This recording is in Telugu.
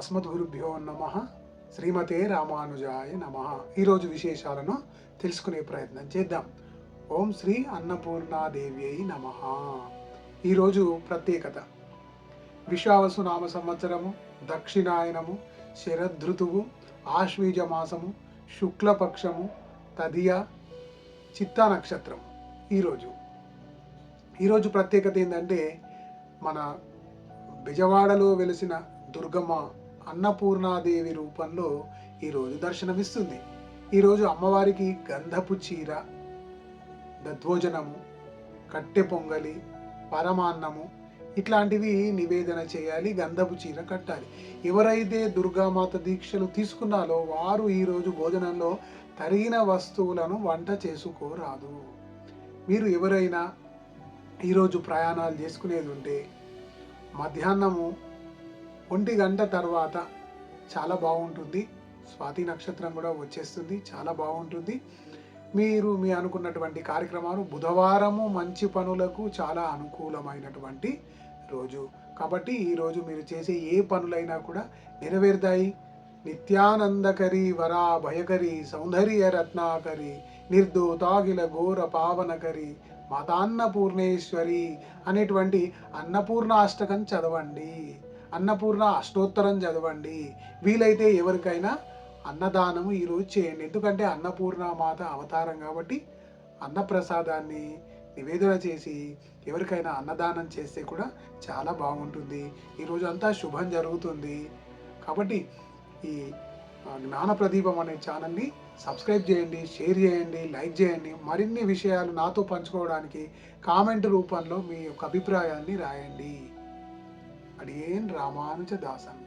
అస్మద్గురుభ్యో నమ శ్రీమతే రామానుజాయ నమ. ఈరోజు విశేషాలను తెలుసుకునే ప్రయత్నం చేద్దాం. ఓం శ్రీ అన్నపూర్ణాదేవి అయి నమ ఈరోజు ప్రత్యేకత. విశావసు నామ సంవత్సరము దక్షిణాయనము శరదృతువు ఆశ్వీజ మాసము శుక్లపక్షము తదియ చిత్తా నక్షత్రం ఈరోజు ఈరోజు ప్రత్యేకత ఏంటంటే మన బెజవాడలో వెలిసిన దుర్గమ్మ అన్నపూర్ణాదేవి రూపంలో ఈరోజు దర్శనమిస్తుంది. ఈరోజు అమ్మవారికి గంధపు చీర దద్వోజనము కట్టె పొంగలి పరమాన్నము ఇట్లాంటివి నివేదన చేయాలి గంధపు చీర కట్టాలి. ఎవరైతే దుర్గామాత దీక్షలు తీసుకున్నారో వారు ఈరోజు భోజనంలో తరిగిన వస్తువులను వంట చేసుకోరాదు. మీరు ఎవరైనా ఈరోజు ప్రయాణాలు చేసుకునేది ఉంటే మధ్యాహ్నము ఒంటి గంట తర్వాత చాలా బాగుంటుంది. స్వాతి నక్షత్రం కూడా వచ్చేస్తుంది. చాలా బాగుంటుంది. మీరు మీ అనుకున్నటువంటి కార్యక్రమాలు బుధవారము మంచి పనులకు చాలా అనుకూలమైనటువంటి రోజు. కాబట్టి ఈరోజు మీరు చేసే ఏ పనులైనా కూడా నెరవేరుతాయి. నిత్యానందకరి వరా భయకరి సౌందర్య రత్నాకరి నిర్దోతాగిల ఘోర పావనకరి మతాన్నపూర్ణేశ్వరి అనేటువంటి అన్నపూర్ణ అష్టకం చదవండి. అన్నపూర్ణ అష్టోత్తరం చదవండి. వీలైతే ఎవరికైనా అన్నదానము ఈరోజు చేయండి. ఎందుకంటే అన్నపూర్ణ మాత అవతారం కాబట్టి అన్నప్రసాదాన్ని నివేదన చేసి ఎవరికైనా అన్నదానం చేస్తే కూడా చాలా బాగుంటుంది. ఈరోజు అంతా శుభం జరుగుతుంది. కాబట్టి ఈ జ్ఞానప్రదీపం జ్ఞాన ప్రదీపం అనే ఛానల్ని సబ్స్క్రైబ్ చేయండి షేర్ చేయండి లైక్ చేయండి. మరిన్ని విషయాలు నాతో పంచుకోవడానికి కామెంట్ రూపంలో మీ యొక్క అభిప్రాయాన్ని రాయండి. అడిగేన్ రామానుజ దాసన్